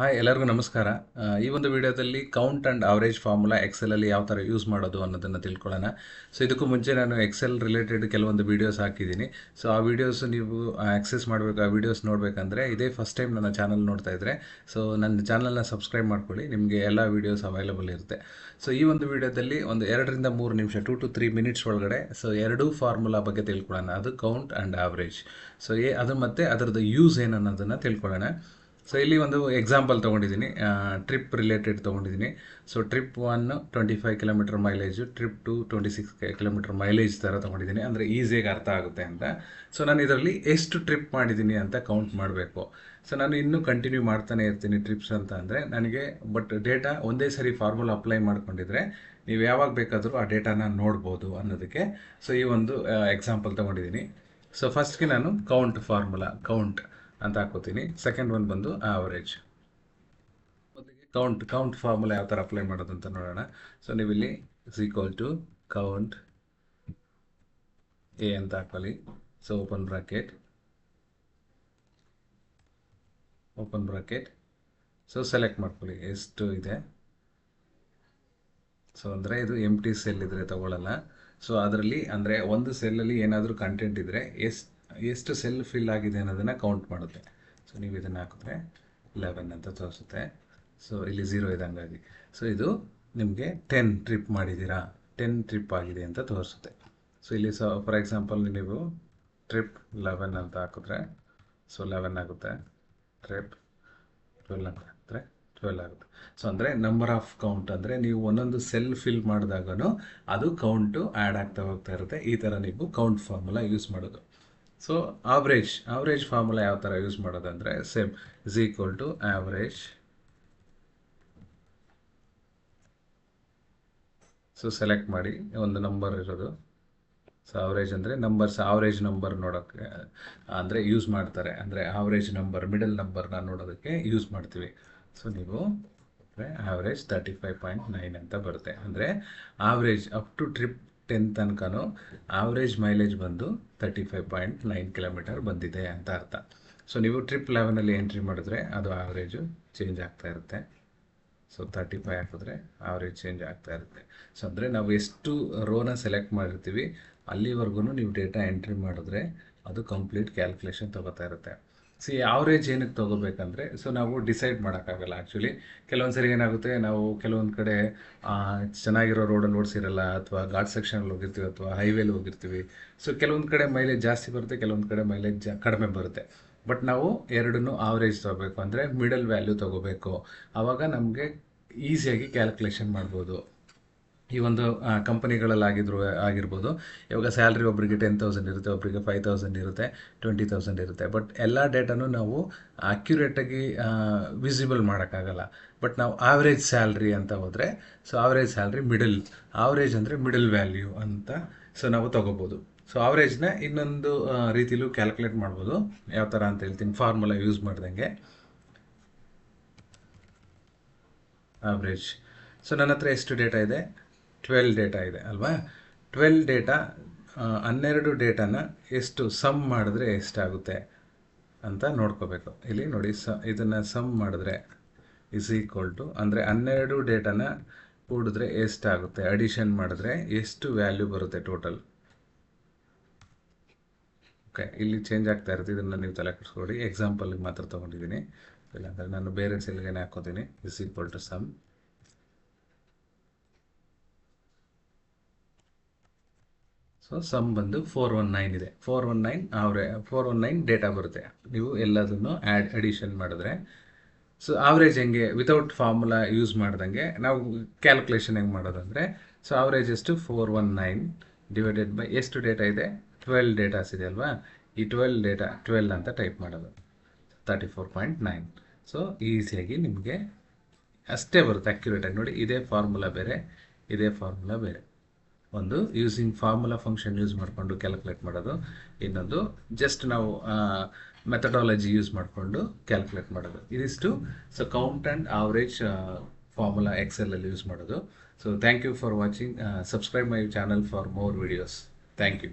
Hi, ಎಲ್ಲರಿಗೂ ನಮಸ್ಕಾರ. ಈ ಒಂದು ವಿಡಿಯೋದಲ್ಲಿ ಕೌಂಟ್ ಆ್ಯಂಡ್ ಅವರೇಜ್ ಫಾರ್ಮುಲಾ ಎಕ್ಸೆಲಲ್ಲಿ ಯಾವ ಥರ ಯೂಸ್ ಮಾಡೋದು ಅನ್ನೋದನ್ನು ತಿಳ್ಕೊಳ್ಳೋಣ. ಸೊ ಇದಕ್ಕೂ ಮುಂಚೆ ನಾನು ಎಕ್ಸೆಲ್ ರಿಲೇಟೆಡ್ ಕೆಲವೊಂದು ವೀಡಿಯೋಸ್ ಹಾಕಿದ್ದೀನಿ. ಸೊ ಆ ವೀಡಿಯೋಸ್ ನೀವು ಆಕ್ಸೆಸ್ ಮಾಡಬೇಕು, ಆ ವೀಡಿಯೋಸ್ ನೋಡಬೇಕಂದ್ರೆ ಇದೇ ಫಸ್ಟ್ ಟೈಮ್ ನನ್ನ ಚಾನಲ್ ನೋಡ್ತಾ ಇದ್ದರೆ ಸೊ ನನ್ನ ಚಾನಲ್ನ ಸಬ್ಸ್ಕ್ರೈಬ್ ಮಾಡ್ಕೊಳ್ಳಿ. ನಿಮಗೆ ಎಲ್ಲ ವೀಡಿಯೋಸ್ ಅವೈಲಬಲ್ ಇರುತ್ತೆ. ಸೊ ಈ ಒಂದು ವಿಡಿಯೋದಲ್ಲಿ ಒಂದು ಎರಡರಿಂದ ಮೂರು ನಿಮಿಷ ಟು ಟು ತ್ರೀ ಮಿನಿಟ್ಸ್ ಒಳಗಡೆ ಸೊ ಎರಡೂ ಫಾರ್ಮುಲಾ ಬಗ್ಗೆ ತಿಳ್ಕೊಳ್ಳೋಣ. ಅದು ಕೌಂಟ್ ಆ್ಯಂಡ್ ಆವರೇಜ್ ಸೊ ಏ ಅದು ಮತ್ತು ಅದರದ್ದು ಯೂಸ್ ಏನು ಅನ್ನೋದನ್ನು ತಿಳ್ಕೊಳ್ಳೋಣ. ಸೊ ಇಲ್ಲಿ ಒಂದು ಎಕ್ಸಾಂಪಲ್ ತೊಗೊಂಡಿದ್ದೀನಿ. ಟ್ರಿಪ್ ರಿಲೇಟೆಡ್ ತೊಗೊಂಡಿದ್ದೀನಿ. So trip one twenty five kilometre mileage trip two twenty six kilometre mileage ಥರ ತೊಗೊಂಡಿದ್ದೀನಿ. ಅಂದರೆ ಈಸಿಯಾಗಿ ಅರ್ಥ ಆಗುತ್ತೆ ಅಂತ. ಸೊ ನಾನು ಇದರಲ್ಲಿ ಎಷ್ಟು ಟ್ರಿಪ್ ಮಾಡಿದ್ದೀನಿ ಅಂತ ಕೌಂಟ್ ಮಾಡಬೇಕು. ಸೊ ನಾನು ಇನ್ನೂ ಕಂಟಿನ್ಯೂ ಮಾಡ್ತಾನೆ ಇರ್ತೀನಿ ಟ್ರಿಪ್ಸ್ ಅಂತ ಅಂದರೆ, ನನಗೆ ಬಟ್ ಡೇಟಾ ಒಂದೇ ಸರಿ ಫಾರ್ಮುಲಾ ಅಪ್ಲೈ ಮಾಡ್ಕೊಂಡಿದ್ರೆ, ನೀವು ಯಾವಾಗ ಬೇಕಾದರೂ ಆ ಡೇಟಾನ ನೋಡ್ಬೋದು ಅನ್ನೋದಕ್ಕೆ. ಸೊ ಈ ಒಂದು ಎಕ್ಸಾಂಪಲ್ ತೊಗೊಂಡಿದ್ದೀನಿ. ಸೊ ಫಸ್ಟ್ಗೆ ನಾನು ಕೌಂಟ್ ಫಾರ್ಮುಲಾ ಕೌಂಟ್ ಅಂತ ಹಾಕೋತೀನಿ. ಸೆಕೆಂಡ್ ಒನ್ ಬಂದು ಆವರೇಜ್ ಕೌಂಟ್ ಕೌಂಟ್ ಫಾರ್ಮುಲಾ ಯಾವ ಥರ ಅಪ್ಲೈ ಮಾಡೋದು ಅಂತ ನೋಡೋಣ. ಸೊ ನೀವು ಇಲ್ಲಿ is equal to count A ಅಂತ ಹಾಕೊಳ್ಳಿ. So open bracket open bracket so select ಮಾಡ್ಕೊಳ್ಳಿ. ಎಷ್ಟು ಇದೆ? ಸೊ ಅಂದರೆ ಇದು ಎಂ ಟಿ ಸೆಲ್ ಇದ್ರೆ ತಗೊಳ್ಳಲ್ಲ. ಸೊ ಅದರಲ್ಲಿ, ಅಂದರೆ ಒಂದು ಸೆಲ್ಲಲ್ಲಿ ಏನಾದರೂ ಕಂಟೆಂಟ್ ಇದ್ದರೆ ಎಷ್ಟು ಎಷ್ಟು ಸೆಲ್ ಫಿಲ್ ಆಗಿದೆ ಅನ್ನೋದನ್ನು ಕೌಂಟ್ ಮಾಡುತ್ತೆ. ಸೊ ನೀವು ಇದನ್ನು ಹಾಕಿದ್ರೆ ಲೆವೆನ್ ಅಂತ ತೋರಿಸುತ್ತೆ. ಸೊ ಇಲ್ಲಿ ಝೀರೋ ಇದೆ ಹಂಗಾಗಿ ಸೊ ಇದು ನಿಮಗೆ ಟೆನ್ ಟ್ರಿಪ್ ಮಾಡಿದ್ದೀರಾ? ಟೆನ್ ಟ್ರಿಪ್ ಆಗಿದೆ ಅಂತ ತೋರಿಸುತ್ತೆ. ಸೊ ಇಲ್ಲಿ ಸೊ ಫಾರ್ ಎಕ್ಸಾಂಪಲ್ ನೀವು ಟ್ರಿಪ್ ಲೆವೆನ್ ಅಂತ ಹಾಕಿದ್ರೆ ಸೊ ಲೆವೆನ್ ಆಗುತ್ತೆ. ಟ್ರಿಪ್ ಟ್ವೆಲ್ ಅಂತ ಹಾಕಿದ್ರೆ ಟ್ವೆಲ್ ಆಗುತ್ತೆ. ಸೊ ಅಂದರೆ ನಂಬರ್ ಆಫ್ ಕೌಂಟ್ ಅಂದರೆ ನೀವು ಒಂದೊಂದು ಸೆಲ್ ಫಿಲ್ ಮಾಡಿದಾಗೂ ಅದು ಕೌಂಟು ಆ್ಯಡ್ ಆಗ್ತಾ ಹೋಗ್ತಾ ಇರುತ್ತೆ. ಈ ಥರ ನೀವು ಕೌಂಟ್ ಫಾರ್ಮುಲಾ ಯೂಸ್ ಮಾಡೋದು. ಸೊ ಆವ್ರೇಜ್ ಆವ್ರೇಜ್ ಫಾರ್ಮುಲಾ ಯಾವ ಥರ ಯೂಸ್ ಮಾಡೋದಂದರೆ same is equal to average so select ಮಾಡಿ, ಒಂದು ನಂಬರ್ ಇರೋದು. ಸೊ ಆವ್ರೇಜ್ ಅಂದರೆ ನಂಬರ್ಸ್ ಆವ್ರೇಜ್ ನಂಬರ್ ನೋಡೋಕ್ಕೆ, ಅಂದರೆ ಯೂಸ್ ಮಾಡ್ತಾರೆ. ಅಂದರೆ ಆವ್ರೇಜ್ ನಂಬರ್ ಮಿಡಲ್ ನಂಬರ್ನ ನೋಡೋದಕ್ಕೆ ಯೂಸ್ ಮಾಡ್ತೀವಿ. ಸೊ ನೀವು average thirty five point nine ಅಂತ ಬರುತ್ತೆ. ಅಂದರೆ average up to trip ten ತನಕನೂ ಆವ್ರೇಜ್ ಮೈಲೇಜ್ ಬಂದು thirty five point nine kilometre ಬಂದಿದೆ ಅಂತ ಅರ್ಥ. ಸೊ ನೀವು ಟ್ರಿಪ್ ಲೆವೆನಲ್ಲಿ ಎಂಟ್ರಿ ಮಾಡಿದ್ರೆ ಅದು ಆವ್ರೇಜು ಚೇಂಜ್ ಆಗ್ತಾ ಇರುತ್ತೆ. ಸೊ ತರ್ಟಿ ಫೈವ್ ಹಾಕಿದ್ರೆ ಆವ್ರೇಜ್ ಚೇಂಜ್ ಆಗ್ತಾ ಇರುತ್ತೆ. ಸೊ ಅಂದರೆ ನಾವು ಎಷ್ಟು ರೋನ ಸೆಲೆಕ್ಟ್ ಮಾಡಿರ್ತೀವಿ ಅಲ್ಲಿವರೆಗೂ ನೀವು ಡೇಟಾ ಎಂಟ್ರಿ ಮಾಡಿದ್ರೆ ಅದು ಕಂಪ್ಲೀಟ್ ಕ್ಯಾಲ್ಕುಲೇಷನ್ ತೊಗೋತಾ ಇರುತ್ತೆ. ಸಿ ಆವ್ರೇಜ್ ಏನಕ್ಕೆ ತೊಗೋಬೇಕಂದ್ರೆ ಸೊ ನಾವು ಡಿಸೈಡ್ ಮಾಡೋಕ್ಕಾಗಲ್ಲ ಆ್ಯಕ್ಚುಲಿ ಕೆಲವೊಂದು ಸರಿ ಏನಾಗುತ್ತೆ, ನಾವು ಕೆಲವೊಂದು ಕಡೆ ಚೆನ್ನಾಗಿರೋ ರೋಡಲ್ಲಿ ಓಡಿಸಿರಲ್ಲ ಅಥವಾ ಘಾಟ್ ಸೆಕ್ಷನಲ್ಲಿ ಹೋಗಿರ್ತೀವಿ ಅಥವಾ ಹೈವೇಲಿ ಹೋಗಿರ್ತೀವಿ. ಸೊ ಕೆಲವೊಂದು ಕಡೆ ಮೈಲೇಜ್ ಜಾಸ್ತಿ ಬರುತ್ತೆ, ಕೆಲವೊಂದು ಕಡೆ ಮೈಲೇಜ್ ಕಡಿಮೆ ಬರುತ್ತೆ. ಬಟ್ ನಾವು ಎರಡನ್ನೂ ಆವ್ರೇಜ್ ತೊಗೋಬೇಕು. ಅಂದರೆ ಮಿಡಲ್ ವ್ಯಾಲ್ಯೂ ತೊಗೋಬೇಕು. ಆವಾಗ ನಮಗೆ ಈಸಿಯಾಗಿ ಕ್ಯಾಲ್ಕುಲೇಷನ್ ಮಾಡ್ಬೋದು. ಈ ಒಂದು ಕಂಪನಿಗಳಲ್ಲಿ ಆಗಿದ್ರು ಆಗಿರ್ಬೋದು. ಇವಾಗ ಸ್ಯಾಲ್ರಿ ಒಬ್ಬರಿಗೆ ಟೆನ್ ತೌಸಂಡ್ ಇರುತ್ತೆ ಒಬ್ಬರಿಗೆ ಫೈವ್ ತೌಸಂಡ್ ಇರುತ್ತೆ ಟ್ವೆಂಟಿ ತೌಸಂಡ್ ಇರುತ್ತೆ. ಬಟ್ ಎಲ್ಲ ಡೇಟಾನು ನಾವು ಅಕ್ಯುರೇಟಾಗಿ ವಿಸಿಬಲ್ ಮಾಡೋಕ್ಕಾಗಲ್ಲ. ಬಟ್ ನಾವು ಆವ್ರೇಜ್ ಸ್ಯಾಲ್ರಿ ಅಂತ ಹೋದರೆ so average salary middle average ಅಂದರೆ ಮಿಡಲ್ ವ್ಯಾಲ್ಯೂ ಅಂತ ಸೊ ನಾವು ತೊಗೋಬೋದು. ಸೊ ಆವ್ರೇಜ್ನ ಇನ್ನೊಂದು ರೀತಿಲೂ ಕ್ಯಾಲ್ಕುಲೇಟ್ ಮಾಡ್ಬೋದು. ಯಾವ ಥರ ಅಂತ ಹೇಳ್ತೀನಿ ಫಾರ್ಮುಲಾ ಯೂಸ್ ಮಾಡ್ದಂಗೆ. ಆವ್ರೇಜ್ ಸೊ ನನ್ನ ಹತ್ರ ಎಷ್ಟು ಡೇಟಾ ಇದೆ? ಟ್ವೆಲ್ ಡೇಟಾ ಇದೆ, ಅಲ್ವಾ? ಟ್ವೆಲ್ ಡೇಟಾ ಹನ್ನೆರಡು ಡೇಟಾನ ಎಷ್ಟು ಸಮ್ ಮಾಡಿದ್ರೆ ಎಷ್ಟಾಗುತ್ತೆ ಅಂತ ನೋಡ್ಕೋಬೇಕು. ಇಲ್ಲಿ ನೋಡಿ, ಸ, ಇದನ್ನು ಸಮ್ ಮಾಡಿದ್ರೆ ಇಸ್ ಈಕ್ವಲ್ ಟು ಅಂದರೆ ಹನ್ನೆರಡು ಡೇಟಾನ ಕೂಡಿದ್ರೆ ಎಷ್ಟಾಗುತ್ತೆ? ಅಡಿಷನ್ ಮಾಡಿದ್ರೆ ಎಷ್ಟು ವ್ಯಾಲ್ಯೂ ಬರುತ್ತೆ ಟೋಟಲ್ ಓಕೆ ಇಲ್ಲಿ ಚೇಂಜ್ ಆಗ್ತಾ ಇರುತ್ತೆ. ಇದನ್ನು ನೀವು ತಲೆ ಕೆಡಿಸ್ಕೊಡಿ ಎಕ್ಸಾಂಪಲ್ಗೆ ಮಾತ್ರ ತೊಗೊಂಡಿದ್ದೀನಿ. ಇಲ್ಲಾಂದರೆ ನಾನು ಬೇರೆ ಸೆಲ್ಗೆ ಹಾಕೋತೀನಿ? Is equal to sum so sum ಬಂದು ಫೋರ್ ಒನ್ ನೈನ್ ಇದೆ. ಫೋರ್ ಒನ್ ನೈನ್ ಅವರೇ ಫೋರ್ ಒನ್ ನೈನ್ ಡೇಟಾ ಬರುತ್ತೆ. ನೀವು ಎಲ್ಲದನ್ನು ಆ್ಯಡ್ ಅಡಿಷನ್ ಮಾಡಿದ್ರೆ. ಸೊ ಆವ್ರೇಜ್ ಹೆಂಗೆ ವಿತೌಟ್ ಫಾರ್ಮುಲಾ ಯೂಸ್ ಮಾಡ್ದಂಗೆ, ನಾವು ಕ್ಯಾಲ್ಕುಲೇಷನ್ ಹೆಂಗೆ ಮಾಡೋದಂದರೆ ಸೊ ಆವ್ರೇಜ್ ಎಷ್ಟು? Four one nine divided by ಎಷ್ಟು ಡೇಟಾ ಇದೆ? ಟ್ವೆಲ್ ಡೇಟಾಸ್ ಇದೆ ಅಲ್ವಾ? ಈ ಟ್ವೆಲ್ ಡೇಟಾ ಟ್ವೆಲ್ ಅಂತ ಟೈಪ್ ಮಾಡೋದು. Thirty four point nine so ಈಸಿಯಾಗಿ ನಿಮಗೆ ಅಷ್ಟೇ ಬರುತ್ತೆ ಅಕ್ಯುರೇಟಾಗಿ ನೋಡಿ. ಇದೇ ಫಾರ್ಮುಲಾ ಬೇರೆ, ಇದೇ ಫಾರ್ಮುಲಾ ಬೇರೆ. ಒಂದು ಯೂಸಿಂಗ್ ಫಾರ್ಮುಲಾ ಫಂಕ್ಷನ್ ಯೂಸ್ ಮಾಡಿಕೊಂಡು ಕ್ಯಾಲ್ಕುಲೇಟ್ ಮಾಡೋದು. ಇನ್ನೊಂದು ಜಸ್ಟ್ ನಾವು ಮೆಥಡಾಲಜಿ ಯೂಸ್ ಮಾಡಿಕೊಂಡು ಕ್ಯಾಲ್ಕುಲೇಟ್ ಮಾಡೋದು. ಇದಿಷ್ಟು so count and average formula ಎಕ್ಸೆಲಲ್ಲಿ use ಮಾಡೋದು. So thank you for watching subscribe my channel for more videos thank you